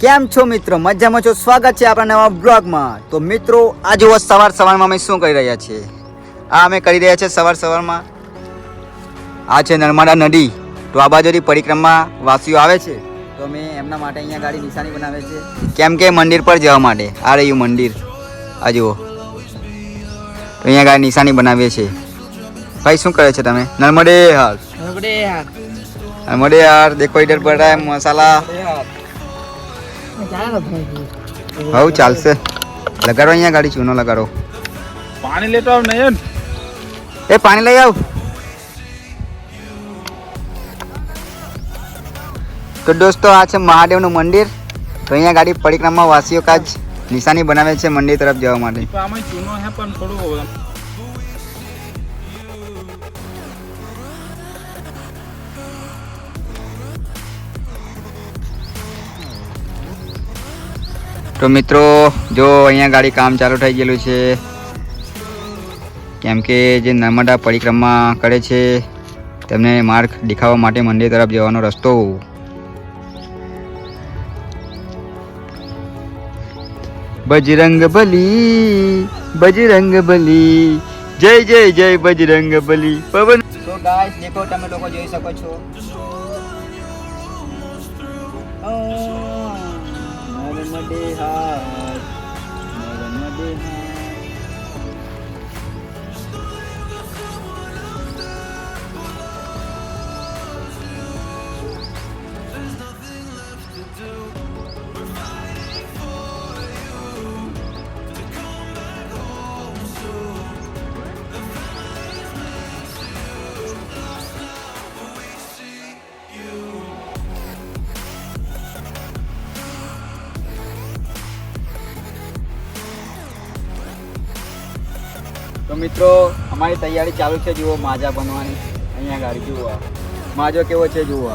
કેમ છો મિત્રો? મજામાં છો? સ્વાગત છે આપણા નવા બ્લોગમાં. તો મિત્રો આજે સવાર સવારમાં અમે શું કરી રહ્યા છીએ? આ અમે કરી રહ્યા છીએ સવાર સવારમાં. આ છે નર્મદા નદી. તો આ બાજુથી પરિક્રમા વાસીઓ આવે છે. તો અમે એમના માટે અહીંયા ગાડી નિશાની બનાવે છે. કેમ કે મંદિર પર જવા માટે. આ રહ્યું મંદિર. આ જુઓ. તો અહીંયા ગાડી નિશાની બનાવીએ છીએ. ભાઈ શું કરે છે તમે? નર્મદે હાલ. નર્મદે હાર દેખો ઇધર બધા મસાલા. હવ ચાલશે. લગાડો અહીંયા ગાડી ચૂનો લગાડો. પાણી લેતો આવ નયન. એ પાણી લઈ આવ. તો દોસ્તો આ છે મહાદેવનું મંદિર. તો અહીંયા ગાડી પરિક્રમા વાસીઓ કાજ નિશાની બનાવે છે મંદિર તરફ જવા માટે. તો મિત્રો જો અહીંયા ગાડી કામ ચાલુ થઈ ગયેલું છે કેમ કે જે નર્મદા પરિક્રમા કરે છે તેમને માર્ગ દેખાવા માટે મંદિર તરફ જવાનો રસ્તો બજરંગ બલી બજરંગ બલી જય જય જય બજરંગ બલી પવન તો ગાઈસ દેખો તમે લોકો જોઈ શકો છો. Madihag. Magan There's nothing left to do તો મિત્રો, અમારી તૈયારી ચાલુ છે. જુઓ, માજા બનવાની. અહીંયા ગાડી, જુઓ માજો કેવો છે, જુઓ